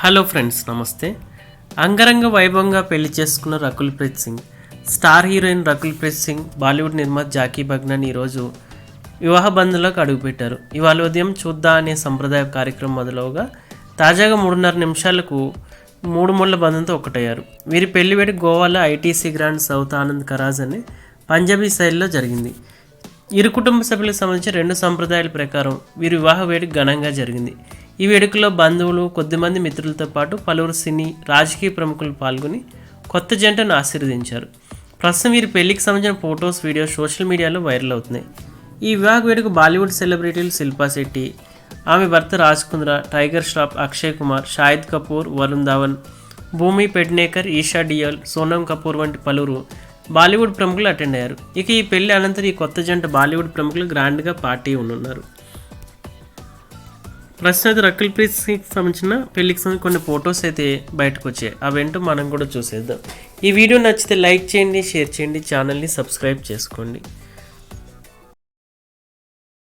Hello friends నమస్తే. అంగరంగ వైభవంగా పెళ్ళి చేసుకున్న రకుల్ ప్రీత్ సింగ్. స్టార్ హీరోయిన్ రకుల్ ప్రీత్ సింగ్ బాలీవుడ్ నిర్మాత జాకీ బగ్నాన్ ఈరోజు వివాహ బంధంలోకి అడుగుపెట్టారు. ఇవాళ ఉదయం చూద్దా అనే సంప్రదాయ కార్యక్రమం మొదలవగా తాజాగా మూడున్నర నిమిషాలకు మూడు ముళ్ళ బంధంతో ఒకటయ్యారు. వీరి పెళ్ళి వేడి గోవాలో ITC grand south Anand Karaj అనే పంజాబీ శైలిలో జరిగింది. ఇరు కుటుంబ సభ్యులకు సంబంధించి రెండు సంప్రదాయాల ప్రకారం వీరి వివాహ వేడి ఘనంగా జరిగింది. ఈ వేడుకలో బంధువులు కొద్దిమంది మిత్రులతో పాటు పలువురు సినీ రాజకీయ ప్రముఖులు పాల్గొని కొత్త జంటను ఆశీర్వదించారు. ప్రస్తుతం వీరి పెళ్ళికి సంబంధించిన ఫొటోస్ వీడియోస్ సోషల్ మీడియాలో వైరల్ అవుతున్నాయి. ఈ వివాహ వేడుక బాలీవుడ్ సెలబ్రిటీలు శిల్పా శెట్టి ఆమె భర్త రాజ్ కుంద్రా టైగర్ ష్రాఫ్ అక్షయ్ కుమార్ షాహిద్ కపూర్ వరుణ్ ధావన్ భూమి పెడ్నేకర్ ఈషా డియల్ సోనం కపూర్ వంటి పలువురు బాలీవుడ్ ప్రముఖులు అటెండ్ అయ్యారు. ఇక ఈ పెళ్ళి అనంతరం ఈ కొత్త జంట బాలీవుడ్ ప్రముఖులు గ్రాండ్గా పార్టీ ఉన్నారు ప్రస్తుతం అయితే రకుల్ ప్రీత్ సింగ్ సంబంధించిన పెళ్ళికి సంబంధించిన కొన్ని ఫొటోస్ అయితే బయటకు వచ్చాయి. అవేంటో మనం కూడా చూసేద్దాం. ఈ వీడియో నచ్చితే లైక్ చేయండి షేర్ చేయండి ఛానల్ని సబ్స్క్రైబ్ చేసుకోండి.